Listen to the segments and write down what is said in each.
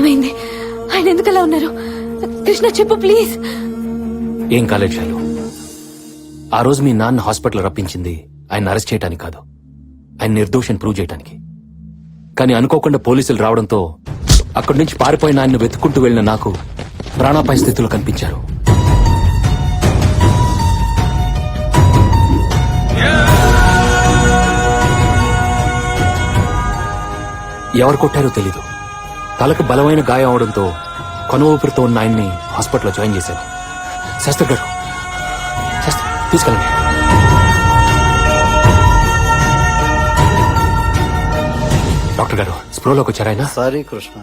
ఏమైంది? ఆయన ఎందుకలా ఉన్నారు? కృష్ణ చెప్పు ప్లీజ్. ఏం కాలేదు షాలు ఆ రోజు మీ నాన్న హాస్పిటల్ రప్పించింది ఆయన అరెస్ట్ చేయడానికి కాదు. ఆయన నిర్దోషం ప్రూవ్ చేయడానికి కానీ అనుకోకుండా పోలీసులు రావడంతో అక్కడి నుంచి పారిపోయిన ఆయన్ని వెతుక్కుంటూ వెళ్ళిన నాకు ప్రాణాపాయ స్థితిలో కనిపించారు. ఎవరు కొట్టారో తెలీదు. తలకు బలమైన గాయం అవడంతో కొన ఊపిరితో ఉన్న ఆయన్ని హాస్పిటల్లో జాయిన్ చేశారు శాస్త్రి గారు శాస్త్రి తీసుకెళ్ళండి. డాక్టర్ గారు స్ప్రోలోకి వచ్చారాయన సారీ కృష్ణ.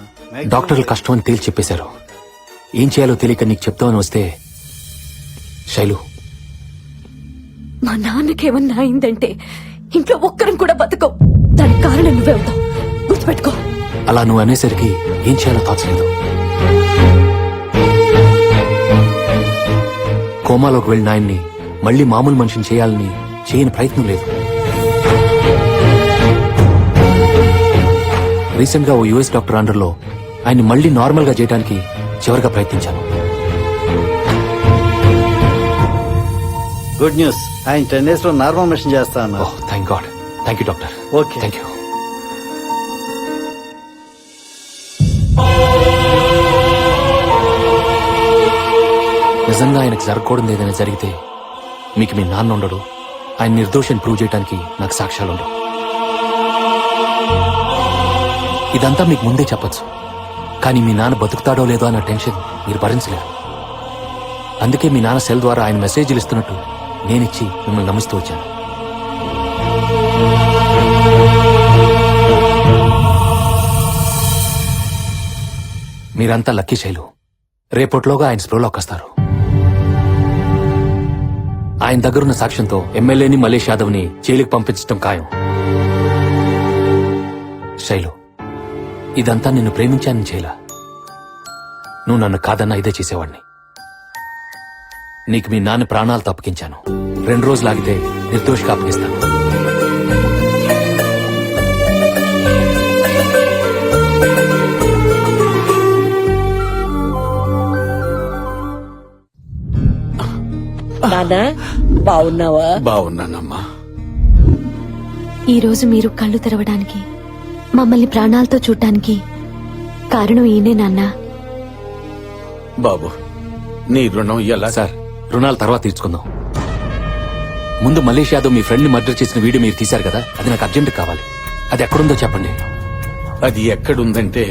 డాక్టర్లు కష్టం అని తేల్చి చెప్పేశారు ఏం చేయాలో తెలియక నీకు చెప్తామని వస్తే శైలు. మా నాన్నకేమన్నా అయిందంటే ఇంట్లో ఒక్కరం కూడా బతకం దానికి కారణం నువ్వే అవుతావు. గుర్తుపెట్టుకో. అలా నువ్వు అనేసరికి ఏం చేయాలో తోచలేదు కోమాలోకి వెళ్ళిన ఆయన్ని మళ్ళీ మామూలు మనిషిని చేయాలని చేయని ప్రయత్నం లేదు. రీసెంట్గా ఓ యుఎస్ డాక్టర్ అండర్లో ఆయన్ని మళ్ళీ నార్మల్గా చేయడానికి చివరిగా ప్రయత్నించాను. గుడ్ న్యూస్ ఆయన టెన్ డేస్లో నార్మల్ మిషన్ చేస్తా అన్నారు. ఓహ్ thank God thank you doctor Okay. Thank you నిజంగా ఆయనకు జరగకూడదు ఏదైనా జరిగితే మీకు మీ నాన్న ఉండడు. ఆయన నిర్దోషిని ప్రూవ్ చేయడానికి నాకు సాక్ష్యాలు ఉండవు. ఇదంతా మీకు ముందే చెప్పచ్చు. కానీ మీ నాన్న బతుకుతాడో లేదో అన్న టెన్షన్ మీరు భరించలేరు. అందుకే మీ నాన్న సెల్ ద్వారా ఆయన మెసేజ్లు ఇస్తున్నట్టు నేనిచ్చి మిమ్మల్ని నమ్మిస్తూ వచ్చాను. మీరంతా లక్కీ శైలు. రేపట్లోగా ఆయన స్ప్రోలోకి వస్తారు. ఆయన దగ్గరున్న సాక్ష్యంతో ఎమ్మెల్యేని మలేష్ యాదవ్ని జైలుకి పంపించడం ఖాయం. శైలు ఇదంతా నిన్ను ప్రేమించానని చేయలా. నువ్వు నన్ను కాదన్నా ఇదే చేసేవాడిని. నీకు మీ నాన్న ప్రాణాలు తప్పకించాను రెండు రోజులు ఆగితే నిర్దోషిగా అప్పగిస్తాను. నానా బాగున్నావా బాగున్నానమ్మా ఈ రోజు మీరు కళ్ళు తెరవడానికి మమ్మల్ని ప్రాణాలతో చూడటానికి కారణం ఈయనే నాన్న. బాబు నీ రుణం ఎలా సార్ రుణాలు తర్వాత తీర్చుకుందాం. ముందు మలేష్ యాదవ్ మీ ఫ్రెండ్ని మర్డర్ చేసిన వీడియో మీరు తీశారు కదా? అది నాకు అర్జెంట్ కావాలి. అది ఎక్కడుందో చెప్పండి. అది ఎక్కడుందంటే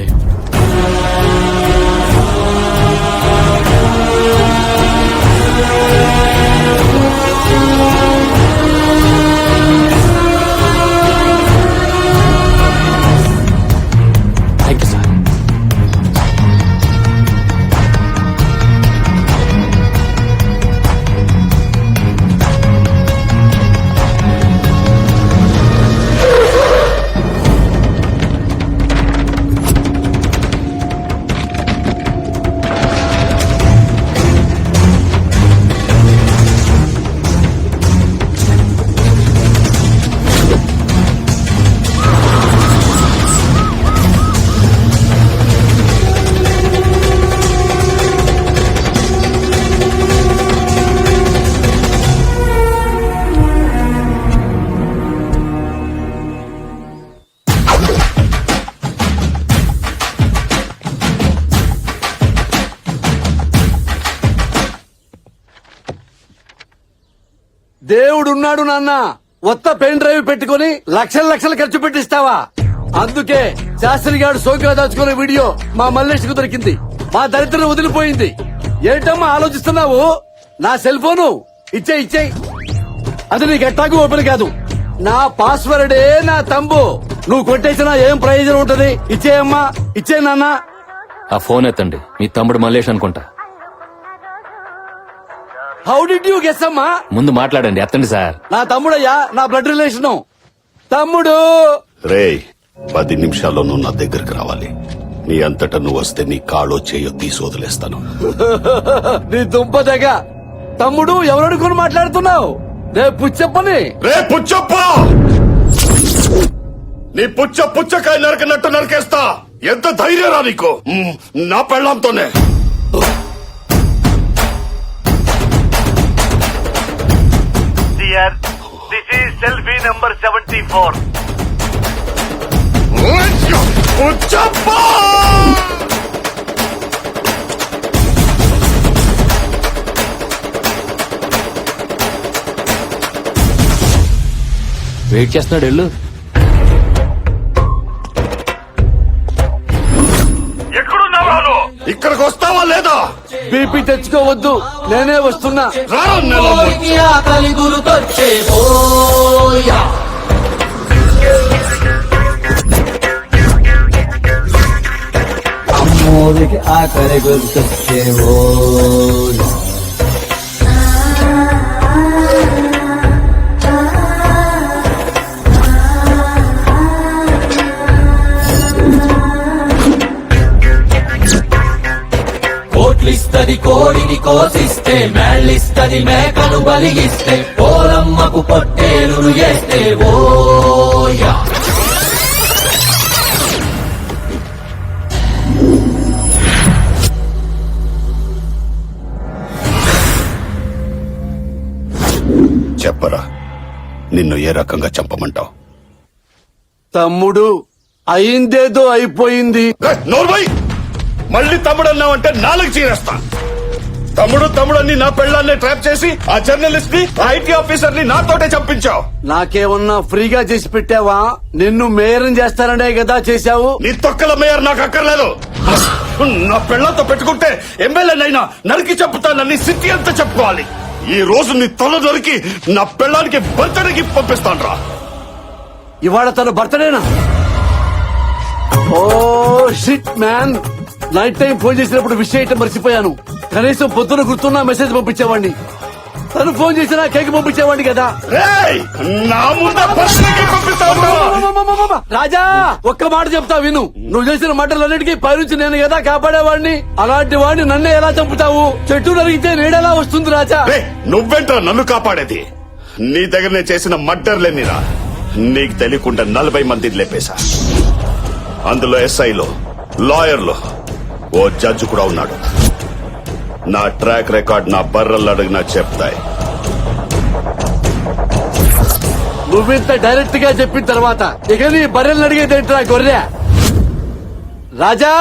దేవుడున్నాడు నాన్న. కొత్త పెన్ డ్రైవ్ పెట్టుకుని లక్షల లక్షలు ఖర్చు పెట్టిస్తావా? అందుకే శాస్త్రి గారు సోకిగా దాచుకునే వీడియో మా మల్లేష్కు దొరికింది. మా దరిద్రం వదిలిపోయింది. ఏంటమ్మా ఆలోచిస్తున్నావు? నా సెల్ ఫోను? ఇచ్చే ఇచ్చే. అది నీకు ఎట్టాకు ఓపెన్ కాదు. నా పాస్వర్డే నా తంబు. నువ్వు కొట్టేసినా ఏం ప్రయోజనం ఉంటది? ఇచ్చేయమ్మా ఇచ్చే నాన్న. ఆ ఫోన్ ఎత్తండి. మీ తమ్ముడు మల్లేష్ అనుకుంటా. హౌ డిడ్ యూ గెస్ అమ్మా? ముందు మాట్లాడండి ఎత్తండి సార్. నా తమ్ముడయ్యా నా బ్లడ్ రిలేషను తమ్ముడు! రేయ్ పది నిమిషాల్లో నువ్వు నా దగ్గరికి రావాలి. నీ అంతటా నువ్వు వస్తే నీ కాళ్ళో చేయో తీసి వదిలేస్తాను. నీ దుంప దగ్గ తమ్ముడు ఎవరనుకుని మాట్లాడుతున్నావు? రేపు పుచ్చప్పని. రే పుచ్చప్ప! నీ పుచ్చ పుచ్చకాయ నరకనట్టు నరికేస్తా. ఎంత ధైర్యరా నీకు? మ్, నా పెళ్ళంతోనే. హియర్ దిస్ ఈ selfie number seventy four wait చేస్తున్నాడు ఎల్లు ఇక్కడికి వస్తావా లేదా? బీపీ తెచ్చుకోవద్దు. నేనే వస్తున్నా. అమ్మోదికి ఆఖరి గుర్తొచ్చేవో కోట్లిస్తది కోడిని కోసిస్తే మేళ్ళిస్తది మేకను బలిగిస్తే పోలమ్మకు పొట్టేలును చేస్తే ఓయా చెప్పరా నిన్ను ఏ రకంగా చంపమంటావు? తమ్ముడు అయిందేదో అయిపోయింది. మళ్ళీ తమ్ముడు అన్నావంటే నాలుగు చీరేస్తా. తమ్ముడు తమ్ముడు అని నా పెళ్ళాన్ని ట్రాప్ చేసి ఆ జర్నలిస్ట్ని ఐటీ ఆఫీసర్ని నాతోటే చంపించావు. నాకేమన్నా ఫ్రీగా చేసి పెట్టావా? నిన్ను మేరం చేస్తాననే కదా చేశావు. నీ తొక్కల మేయర్ నాకు అక్కర్లేదు. నా పెళ్ళంతో పెట్టుకుంటే ఎమ్మెల్యేనైనా నరికి చంపుతానని సిటీ అంతా చెప్పుకోవాలి. ఈ రోజు నీ తల నరికి నా పెళ్ళానికి బర్త్డేకి పంపిస్తాను రా ఇవాళ తన బర్త్డేనా? ఓ shit man night time phone చేసినప్పుడు విష్ చేయటం మర్చిపోయాను. కనీసం పొద్దున గుర్తున్న మెసేజ్ పంపించేవాడిని. తను ఫోన్ చేసినా కేక్ పంపించేవాడిని కదా! రాజా ఒక్క మాట చెప్తా విను. నువ్వు చేసిన మాటలన్నిటికీ పైనుంచి నేను కదా కాపాడేవాడిని. అలాంటి వాడిని నన్నే ఎలా చంపుతావు? చెట్టు నరిగితే నీడెలా వస్తుంది రాజా? రే నువ్వెంట్రా నన్ను కాపాడేది? నీ దగ్గర నేను చేసిన మర్డర్లేనిరా నీకు తెలియకుండా నలభై మంది లేపేశా. అందులో ఎస్ఐలో లాయర్లు ఓ జడ్జి కూడా ఉన్నాడు. నా ట్రాక్ రికార్డ్ నా బర్రలు అడిగినా చెప్తాయి. నువ్వింత డైరెక్ట్గా చెప్పిన తర్వాత ఇక నీ బర్రెలు అడిగేదేంట్రా గొర్రె? రాజా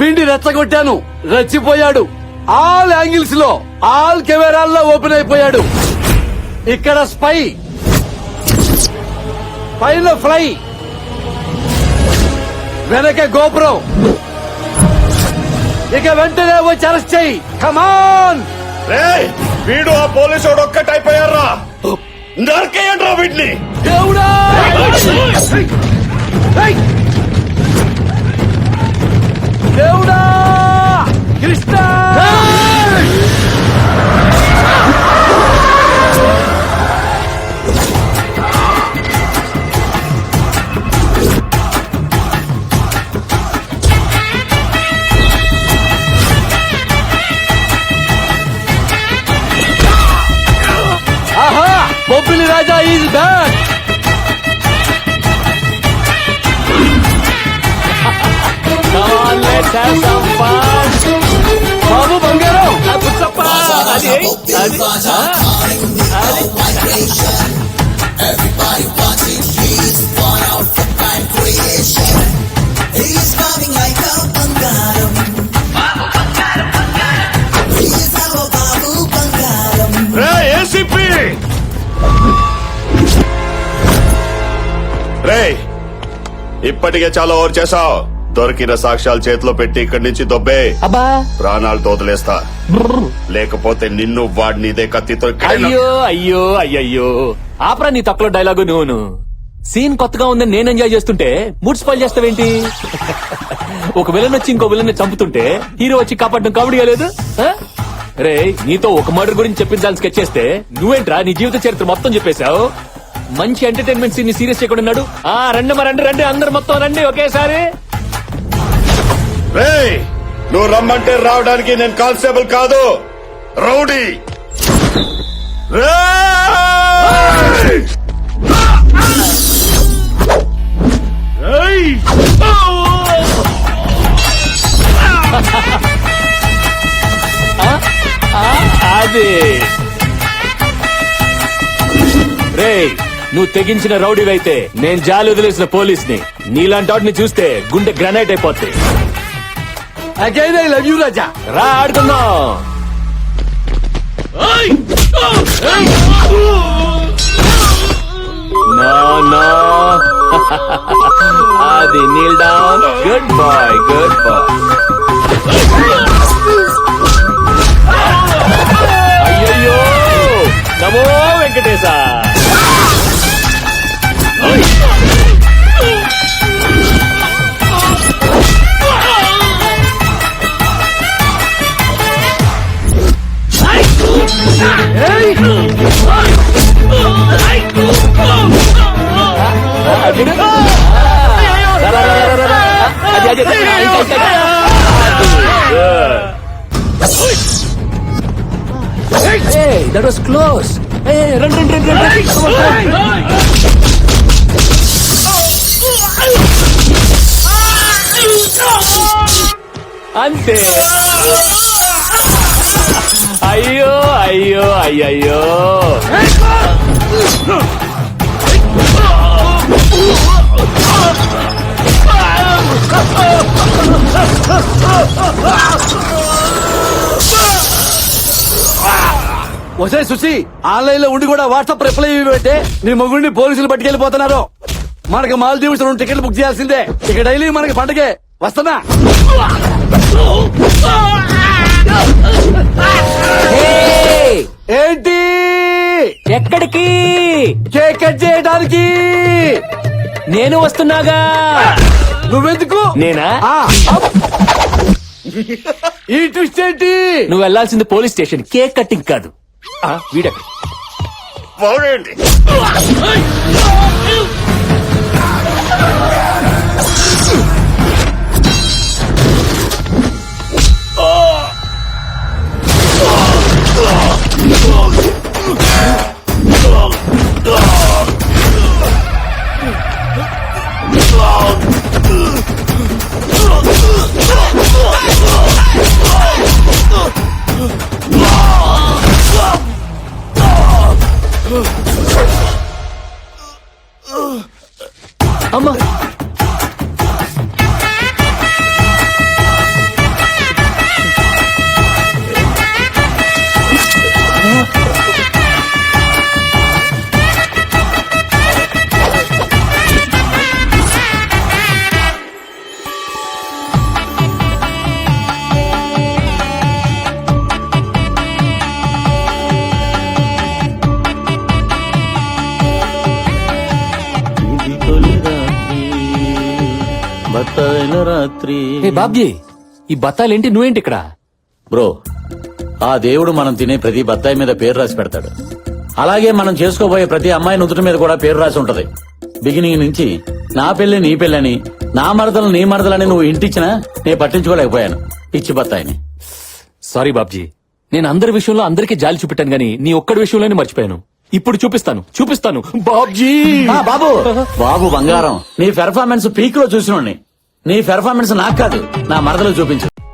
వీడిని రెచ్చగొట్టాను. రెచ్చిపోయాడు. ఆల్ యాంగిల్స్లో ఆల్ కెమెరాల్లో ఓపెన్ అయిపోయాడు. ఇక్కడ స్పై. పైన ఫ్లై. వెనక గోపురం. ఇక వెంటనే వచ్చి అరెస్ట్ చెయ్యి కమాన్ రే వీడు ఆ పోలీసు ఒక్కటైపోయారా నరికేయండ్రా వీడిని. దేవుడా! ఏయ్! దేవుడా రాజా ఈజ్ బ్యాక్ బాబు బంగారం. రే రే ఇప్పటికే చాలా ఓవర్ చేసావు దొరికిన సాక్ష్యాలు చేతిలో పెట్టి ఇక్కడి నుంచి దొబ్బే. అబ్బా. ప్రాణాలు తోదలేస్తా. లేకపోతే నిన్ను వాడిని ఇదే కత్తితో అయ్యో అయ్యో అయ్యయ్యో. ఆపరా నీ తక్కువ డైలాగు నువ్వును. సీన్ కొత్తగా ఉందని నేను ఎంజాయ్ చేస్తుంటే మూడ్ స్పాయిల్ చేస్తావేంటి? ఒక విలన్ వచ్చి ఇంకో విలన్ చంపుతుంటే హీరో వచ్చి కాపాడడం కబడ్డీ లేదు? రే నీతో ఒక మర్డర్ గురించి చెప్పించాలని స్కెచ్ చేస్తే నువ్వేంట్రా నీ జీవిత చరిత్ర మొత్తం చెప్పేశావు? మంచి ఎంటర్టైన్మెంట్ సీన్ సీరియస్ చేయకుండా ఉన్నాడు. ఆ రండి మా రండి రండి అందరు మొత్తం రండి ఒకేసారి. రేయ్ నువ్వు రమ్మంటే రావడానికి నేను కాన్స్టేబుల్ కాదు. రౌడీ. అదే. రేయ్ నువ్వు తెగించిన రౌడీవైతే నేను జాలి వదిలేసిన పోలీస్ని. నీలాంటి వాడిని చూస్తే గుండె గ్రనైట్ అయిపోద్ది. Again I love you Raja. రా ఆడుకుందాం. No no. అది kneel down. Good boy good boy that was close రండి రండి రండి అంతే. అయ్యో అయ్యో అయ్యయ్యో. సుసి ఆన్లైన్లో ఉండి కూడా వాట్సాప్ రిప్లై ఇవ్వంటే నీ మొగుడిని పోలీసులు పట్టుకెళ్ళిపోతున్నారు. మనకి మాల్దీవ్స్ రెండు టికెట్లు బుక్ చేయాల్సిందే. ఇక డైలీ మనకి పండగే. వస్తున్నా? ఏంటి? ఎక్కడికి? కేక్ కట్ చేయడానికి. నేను వస్తున్నాగా. నువ్వెందుకు? నేనా. ఈ ట్విస్ట్ ఏంటి? నువ్వు వెళ్ళాల్సింది పోలీస్ స్టేషన్. కేక్ కట్టింగ్ కాదు. వీడెక్కడ? రాత్రి. ఏ బాబ్జీ ఈ బత్తాలేంటి నువ్వేంటి ఇక్కడ బ్రో ఆ దేవుడు మనం తినే ప్రతి బత్తాయి మీద పేరు రాసి పెడతాడు. అలాగే మనం చేసుకోబోయే ప్రతి అమ్మాయి నుదుటి మీద కూడా పేరు రాసి ఉంటది. బిగినింగ్ నుంచి నా పెళ్ళి నీ పెళ్ళని నా మరదలు నీ మరదలని నువ్వు ఇంటిచ్చినా నేను పట్టించుకోలేకపోయాను. పిచ్చి బత్తాయిని. సారీ బాబ్జీ. నేను అందరి విషయంలో అందరికీ జాలి చూపెట్టాను గానీ నీ ఒక్కడి విషయంలోనే మర్చిపోయాను. ఇప్పుడు చూపిస్తాను చూపిస్తాను. బాబ్జీ! ఆ, బాబు! బాబు బంగారం. నీ పెర్ఫార్మెన్స్ పీక్లో చూసినోడిని. నీ పెర్ఫార్మెన్స్ నాకు కాదు. నా మరదలు చూపించు.